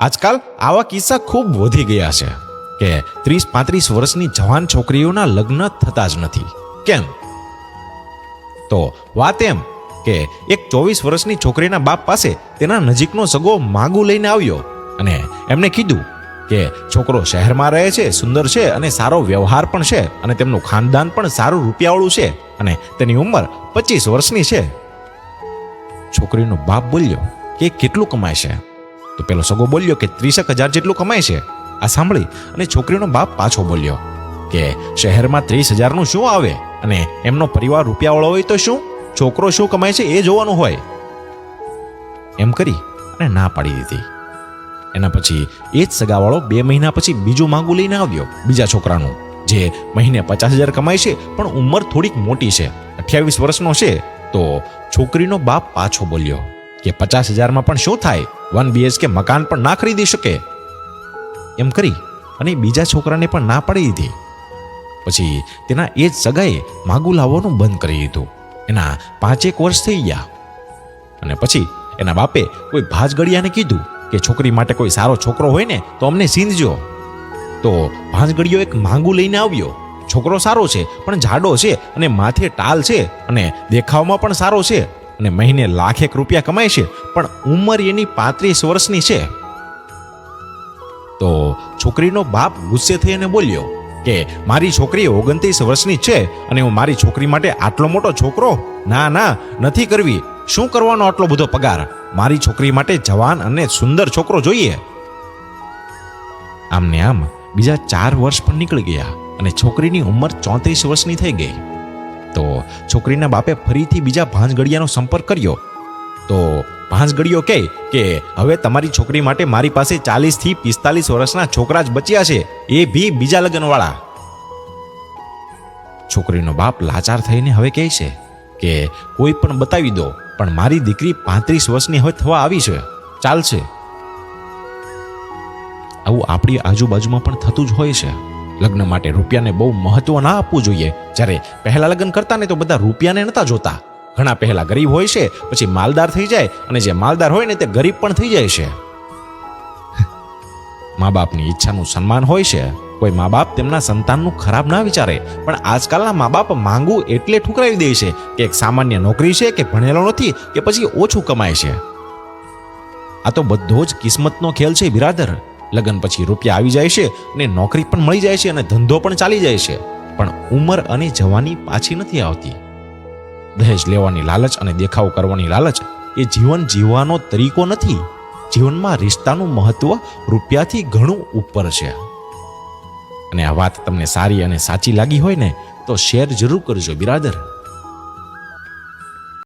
આજકાલ આવા કિસ્સા ખૂબ વધી ગયા છે કે ત્રીસ પાંત્રીસ વર્ષની જવાન છોકરીઓના લગ્ન થતા જ નથી. કેમ? તો વાત એમ કે એક ચોવીસ વર્ષની છોકરીના બાપ પાસે તેના નજીકનો સગો માગું લઈને આવ્યો અને એમને કીધું કે છોકરો શહેરમાં રહે છે, સુંદર છે અને સારો વ્યવહાર પણ છે અને તેમનું ખાનદાન પણ સારું રૂપિયાવાળું છે અને તેની ઉંમર પચીસ વર્ષની છે. છોકરીનો બાપ બોલ્યો કે કેટલું કમાય છે? તો પેલો સગો બોલ્યો કે ત્રીસેક હજાર જેટલું કમાય છે. આ સાંભળી અને છોકરીનો બાપ પાછો બોલ્યો કે શહેરમાં ત્રીસ હજારનું શું આવે અને એમનો પરિવાર રૂપિયાવાળો હોય તો શું? છોકરો શું કમાય છે એ જોવાનું હોય. એમ કરી અને ના પાડી દીધી. એના પછી એ જ સગાવાળો બે મહિના પછી બીજું માંગુ લઈને આવ્યો બીજા છોકરાનું, જે મહિને પચાસ હજાર કમાય છે, પણ ઉંમર થોડીક મોટી છે, અઠ્યાવીસ વર્ષનો છે. તો છોકરીનો બાપ પાછો બોલ્યો કે પચાસ હજારમાં પણ શું થાય? વન બીએચકે મકાન પણ ના ખરીદી શકે. એમ કરી અને બીજા છોકરાને પણ ના પાડી દીધી. પછી તેના એ જ સગાએ માગું લાવવાનું બંધ કરી દીધું. એના પાંચેક વર્ષ થઈ ગયા. અને પછી એના બાપે કોઈ ભાજગડિયાને કીધું કે છોકરી માટે કોઈ સારો છોકરો હોય ને તો અમને સીંધજો. તો ભાંજગડિયો એક માંગુ લઈને આવ્યો. છોકરો સારો છે, પણ જાડો છે અને માથે ટાલ છે અને દેખાવમાં પણ સારો છે. અને મહિને લાખેક રૂપિયા કમાય છે, પણ ઉંમર એની પાંત્રીસ વર્ષની છે. તો છોકરીનો બાપ ગુસ્સે થઈ અને બોલ્યો કે, મારી છોકરી ઓગણત્રીસ વર્ષની છે અને હું મારી છોકરી માટે આટલો મોટો છોકરો? ના ના, નથી કરવી. શું કરવાનો આટલો બધો પગાર? મારી છોકરી માટે જવાન અને સુંદર છોકરો જોઈએ. આમને આમ બીજા ચાર વર્ષ પણ નીકળી ગયા અને છોકરીની ઉંમર ચોત્રીસ વર્ષની થઈ ગઈ. તો છોકરીના બાપે ફરીથી બીજા ભાંજગડિયાનો સંપર્ક કર્યો. તો ભાંજગડિયો કહે કે, હવે તમારી છોકરી માટે મારી પાસે ચાલીસથી પિસ્તાલીસ વર્ષના છોકરા જ બચ્યા છે. એ બી બીજા લગ્નવાળા. છોકરીનો બાપ લાચાર થઈને હવે કહે છે કે, કોઈ પણ બતાવી દો, પણ મારી દીકરી પાંત્રીસ વર્ષની હવે થવા આવી છે. ચાલશે. આવું આપણી આજુબાજુમાં પણ થતું જ હોય છે. લગ્ન માટે રૂપિયાને બહુ મહત્વ ના આપવું જોઈએ. જ્યારે પહેલા લગ્ન કરતા ને તો બધા રૂપિયાને નતા જોતા. ઘણા પહેલા ગરીબ હોય છે, પછી માલદાર થઈ જાય અને જે માલદાર હોય ને તે ગરીબ પણ થઈ જાય છે. મા બાપની ઈચ્છાનું સન્માન હોય છે. કોઈ મા બાપ તેમના સંતાનનું ખરાબ ના વિચારે, પણ આજકાલના મા બાપ માંગવું એટલે ઠુકરાવી દે છે કે એક સામાન્ય નોકરી છે કે ભણેલો નથી કે પછી ઓછું કમાય છે. આ તો બધો જ કિસ્મતનો ખેલ છે, બિરાદર. લગ્ન પછી રૂપિયા આવી જાય છે અને નોકરી પણ મળી જાય છે અને ધંધો પણ ચાલી જાય છે. પણ ઉંમર અને જવાની પાછી નથી આવતી. દહેજ લેવાની લાલચ અને દેખાવ કરવાની લાલચ એ જીવન જીવવાનો તરીકો નથી. જીવનમાં રિશ્તાનું મહત્વ રૂપિયાથી ઘણું ઉપર છે. અને આ વાત તમને સારી અને સાચી લાગી હોય ને, તો શેર જરૂર કરજો, બિરાદર.